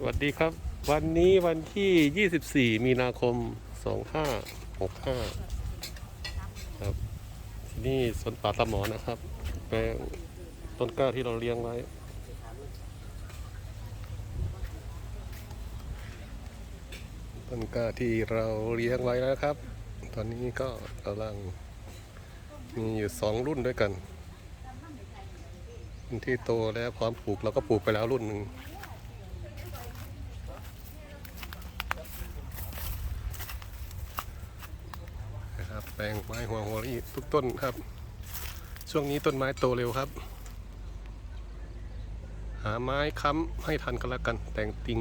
สวัสดีครับ วันนี้วันที่ 24 มีนาคม 2565 ครับที่นี่สวนป่าตะหมอนะครับแปลงต้นกล้าที่เราเลี้ยงไว้ต้นกล้าที่เราเลี้ยงไว้แล้วนะครับ ตอนนี้ก็กำลังมีอยู่สองรุ่นด้วยกันที่โตแล้วพร้อมปลูกเราก็ปลูกไปแล้วรุ่นหนึ่ง นะครับ แปลงไม้หัวหัวรีทุกต้นครับ ช่วงนี้ต้นไม้โตเร็วครับ หาไม้ค้ำให้ทันกันแล้วกัน แต่งติง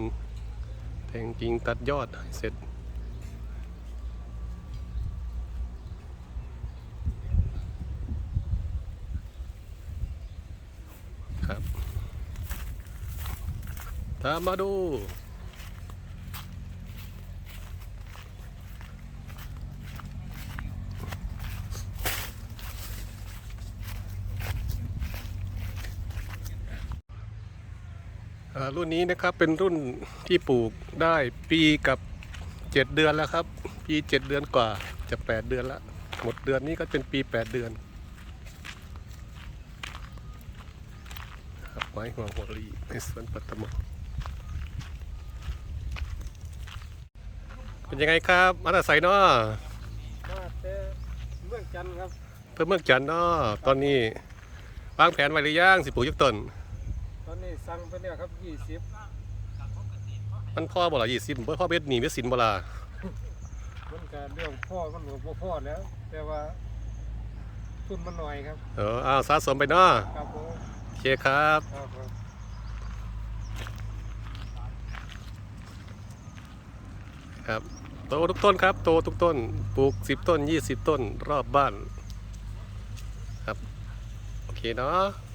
แต่งกิงตัดยอดให้เสร็จ ครับ ตามมาดู รุ่นนี้นะครับเป็นรุ่นที่ปลูกได้ปีกับเจ็ดเดือนแล้วครับ ปีเจ็ดเดือนกว่าจะแปดเดือนละหมดเดือนนี้ก็เป็นปีแปดเดือนครับไม้หัวหัวรีในสวนปัตตมเป็นยังไงครับมาตาใส่เนาะมาแต่เมืองจันทร์ครับเพิ่มเมืองจันทน์เนาะตอนนี้วางแผนไว้หรือยังสิปลูกยักต้น ตอนนี้สั่งไปเนี่ยครับยี่สิบมันพ่อบ่ละยี่สิบพ่อเบ็ดหนีเบ็ดสินบ่ละมันก็เรื่องพ่อมันก็บ่พ่อแล้ว แต่ว่าทุนมันหน่อยครับเอออ้าวสะสมไปเนาะครับผมโอเคครับครับผมครับโตทุกต้นครับโตทุกต้นปลูกสิบต้นยี่สิบต้นรอบบ้านครับ โอเคเนาะ